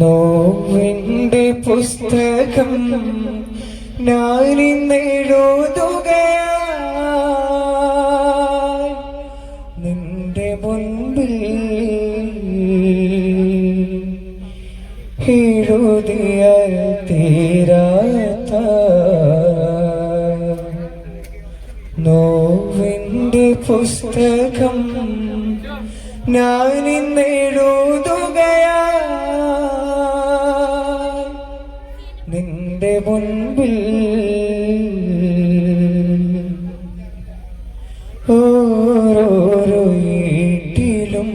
നോവിന്റെ പുസ്തകം ഞാനിന്നെഴുതുകയായി നിന്റെ മുൻപിൽ എഴുതിയാൽ തീരാത്ത നോവിന്റെ പുസ്തകം ഞാനിന്നെഴുതുകയാ നിന്റെ മുൻപിൽ ഓരോരോ ഈട്ടിലും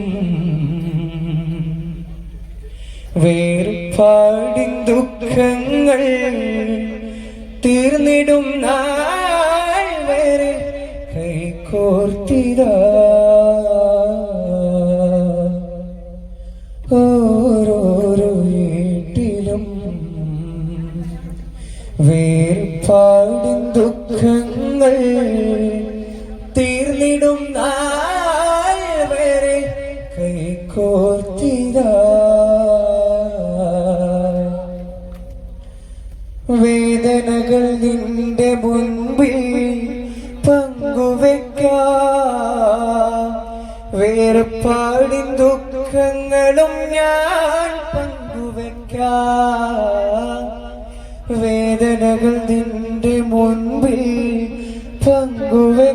വേർപാടിൻ ദുഃഖങ്ങൾ തീർന്നിടും നാൾ വരെ കൈകോർത്തിതാ. വേർപാടിൻ ദുഃഖങ്ങളും ഞാൻ പങ്കുവെക്കാം. വേദനകൾ നിന്റെ മുൻപിൽ പങ്കുവെക്കാം.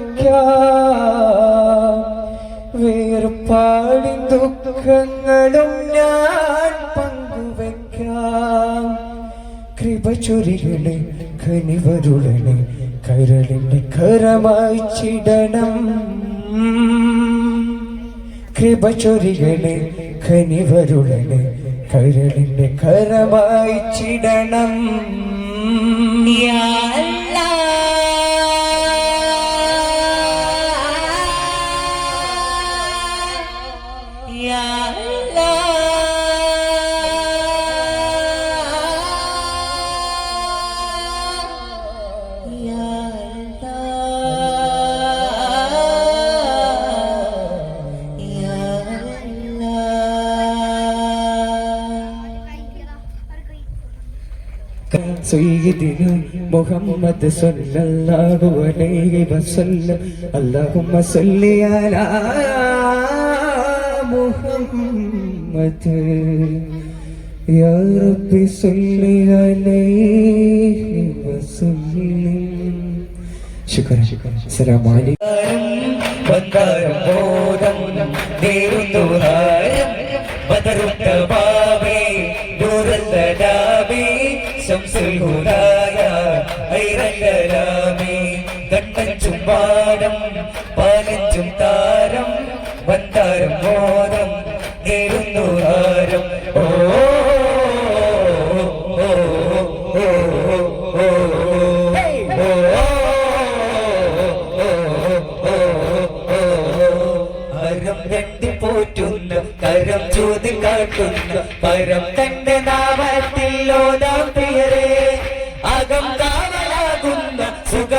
വേർപാടിൻ ദുഃഖങ്ങളും ഞാൻ പങ്കുവെക്കാം. കൃപ ചൊരികളെ കനിവരുടനെ കരളിന്റെ കരമായി ചിടണം. കൃപ ഖനിവരുടനെ കരളിന്റെ കരമായി ചിടണം. യാ سيدنا محمد صلى الله عليه وسلم اللهم صل على محمد يا رب صل عليه وسلم شكرا شكرا السلام عليكم بندر بودم دير الدوران ചുമ്പാടം പാലിച്ചും താരം വന്താരം മോദം നേരുന്നോഹാരം ഓ ഓ, ഓ, അരം പോറ്റുന്ന കരം ചോതി കാട്ടുന്ന പരം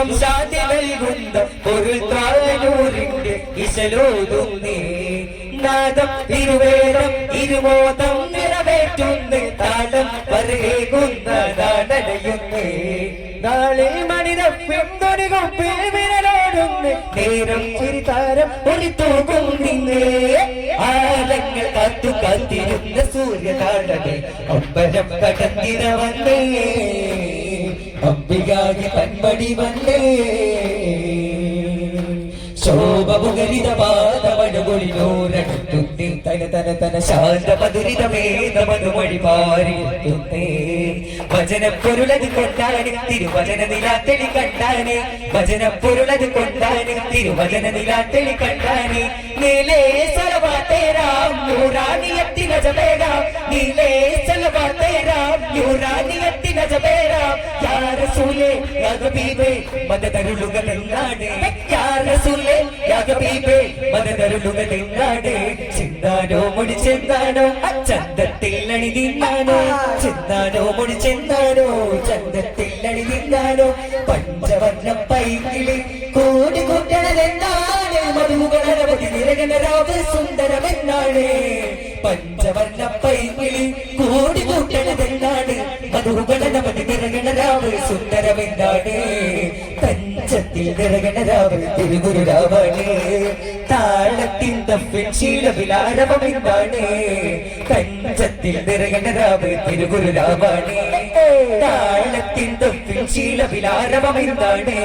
സുഖം ശാന്തി നൽകുന്ന ഒരു താഴൂരിന്റെ ഇശലോതുന്നേ നാദം ഇരുവേദം ഇരുമോദം നിറവേറ്റുന്ന താളം പറയേകുന്ന നാടടയുന്നേ നാളെ മണിത തൊടികൊപ്പിൽ വിരലോടുന്നു നേരം ചിരിതാരം ഒരു തൂകും നിന്നേ. ആലങ്ങൾ കാത്തു കാത്തിരുന്ന സൂര്യതാടനെ അമ്പലം കടന്നിര വന്നേ. അമ്പികാകി പൻപടി വല്ലേ ശോഭമുഖരിത പാദമണുകൊളിലോരടുത്തുന്നേ തന തന തന ശാന്ത മധുരിത വേദമനുമണി പാരിയെത്തുന്നേ ഭജനപ്പൊരുളത് കൊണ്ടാണ് തിരുവചന നിലാത്തെളി കണ്ടാണ് ഭജനപ്പൊരുളത് കൊണ്ടാണ് തിരുവചന നിലാത്തെളി കണ്ടാണ് നീലേ സലവാത്തേരാം നൂറാനിയത്തിന ജപേരാം നീലേ സലവാത്തേരാം നൂറാനിയത്തിന ജപേരാം യാ റസൂലേ യാ ഹബീബേ മദദരുളുകൾ എന്നാണ് യാ റസൂലേ യാ ഹബീബേ മദദരുളുകൾ എന്നാണ് ചിന്താനോ മുടി ചെന്നാനോ ചന്തത്തിൽ അണിതിന്നാനോ ചിന്താനോ മുടി ചെന്നാനോ ചന്തത്തിൽ അണിതിന്നാനോ പഞ്ചവർണ പൈകിളി കോടി കൂട്ടണതെന്നാണ് മധുകളനവധി നിരകനരാവ് സുന്ദരമെന്നാണ് എന്താണ് പഞ്ചവർണ പൈങ്കിളി കോടി മധുഗണനമതി നിറകണരാവ് സുന്ദരമെന്താണ് തഞ്ചത്തിൽ നിറകണരാവ് തിരുഗുരുരാവാണ് താളത്തിൻ തപ്പിൻ ശീലവിലാരവം എന്താണ് കഞ്ചത്തിൽ തിരുഗുരു തിരുഗുരുരാവാണ് താളത്തിൻ തപ്പിൻ ശീലവിലാരവം എന്താണ്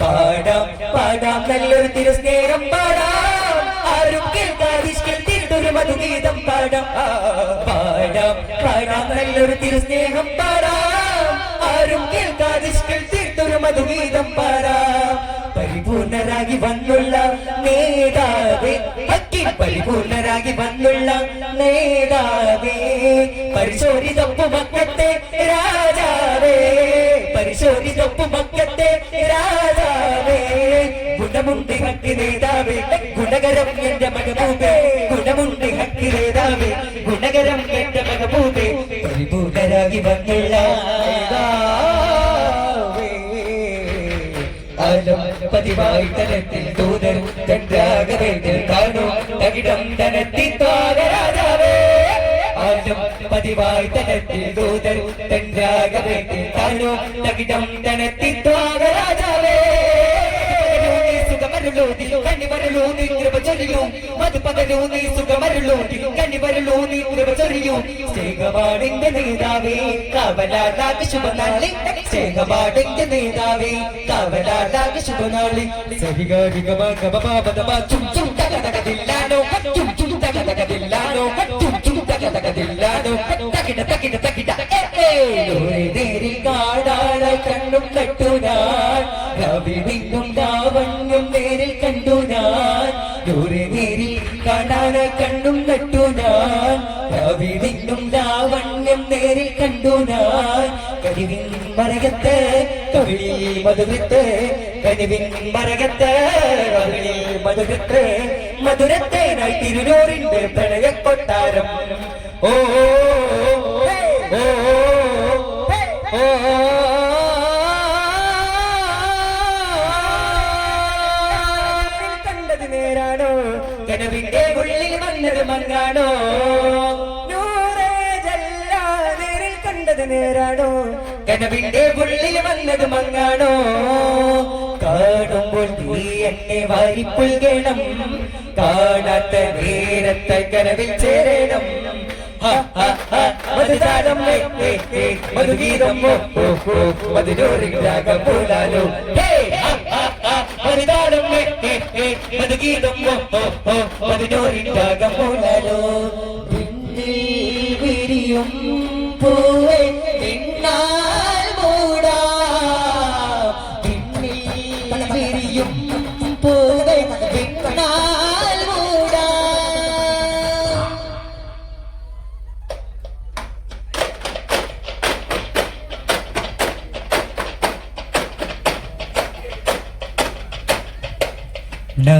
പാടാം പാടാം നല്ലൊരു തിരുസ്നേഹം പാടാം. ആരും കേൾക്കാതിഷ്കിൽ തിരുട്ടൊരു മധുഗീതം പാടാം. പാടാം പാടാം നല്ലൊരു തിരുസ്നേഹം പാടാം. ആരും കേൾക്കാതിഷ്കിൽ തീർത്തൊരു മധുഗീതം പാടാം. പരിപൂർണരാകി വന്നുള്ള നേതാവേ ഭക്തി പരിപൂർണരാകി വന്നുള്ള നേതാവേ. പരിശോധിതപ്പു മക്കത്തെ രാജാവേ പരിശോധിതപ്പു മക്കത്തെ രാജാവേ. ഗുണമുണ്ട് ഭക്തി നേതാവേ ഗുണകരം എന്റെ മകഭൂപേ ഗുണമുണ്ട് ഭക്തി നേതാവേ ഗുണകരം എന്റെ മകഭൂപേ പരിപൂർണരാകി വന്നുള്ള നേതാവ് പതിവായി തലത്തിൽ ദൂതൻ ചന്ദ്രാകവേതിൽ കാണൂ. തകിടം തനത്തി താരരാജാവേ ആദ്യം പതിവായി തലത്തിൽ ദൂതൻ ചന്ദ്രാകവേതിൽ കാണൂ. തകിടം തനത്തി താരരാജാവേ സുഖമരുളൂതി കണിമരുളൂതി തിരിയൂ മധുപകലോ നീ സുഖമരുളൂ കണിവരുളൂ നീ തിരുവച്ചൊറിയൂ ചേകപാടിന്റെ നേതാവേ കാവലാടാക്ക് ശുഭനാളി ചേകപാടിന്റെ നേതാവേ കാവലാടാക്ക് ശുഭനാളി സരികാരിക ചും ചും തകതകതില്ലാനോ ചും ചും തകതകതില്ലാനോ ചും ചും തകതകതില്ലാനോ. തകിട തകിട തകിട. നേരിൽ കാടാള കണ്ണും കട്ടുനാൾ രവി നിന്നും കാണാനായി കണ്ണും കെട്ടു ഞാൻ. രവിടിങ്ങും ലാവണ്യം നേരിൽ കണ്ടു ഞാൻ. കരിവിൻ മരകത്തെ കവിളിൽ മധുരത്തെ കനിവിൻ മരകത്തെ കവിളിൽ മധുരത്തെ. മധുരത്തേനായി തിരുനൂറിന്റെ പ്രണയ കൊട്ടാരം ഓ ഓ, ഓ, കണ്ണവിന്റെ ഉള്ളിൽ വന്നത് മങ്ങാണോ? കാണുമ്പോൾ നീ എന്നെ വാരിപ്പുൽകണം കാണാത്ത നേരത്തെ കനവിൽ ചേരണം. മധുതാരം മധുഗീതം മധുരോറിൻ രാഗം പോലാലോ മധുതാരം മധുഗീതം മധുരോറിൻ രാഗം പോലാലോ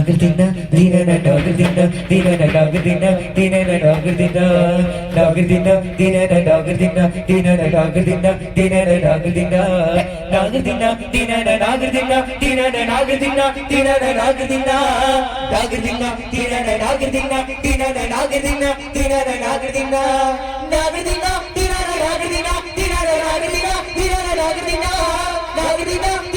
ഡോഗിൽ തിന്ന ദീനന ഡോഗിൽ തിന്ന ദീനന ഡോഗിൽ തിന്ന ദീനന ഡോഗിൽ തിന്ന ഡോഗിൽ തിന്ന ദീനന ഡോഗിൽ തിന്ന ദീനന ഡോഗിൽ തിന്ന ദീനന ഡോഗിൽ തിന്ന ഡോഗിൽ തിന്ന ദീനന ഡോഗിൽ തിന്ന ദീനന ഡോഗിൽ തിന്ന ദീനന ഡോഗിൽ തിന്ന ദീനന ഡോഗിൽ ദീനന ഡോഗിൽ ദീനന ഡോഗിൽ തിന്ന ദീനന ഡോഗിൽ ദീനന ഡോഗിൽ ദീനന ഡോഗിൽ തിന്ന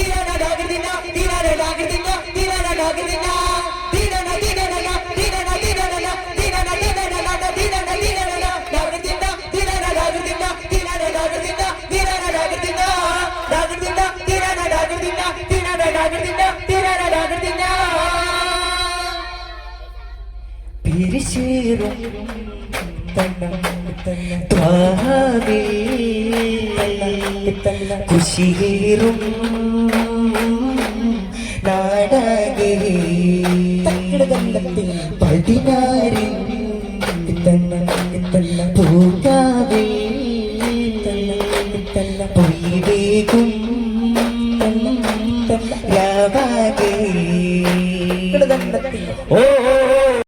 തീരും കുശിയേറും നാടകേ പടിനാ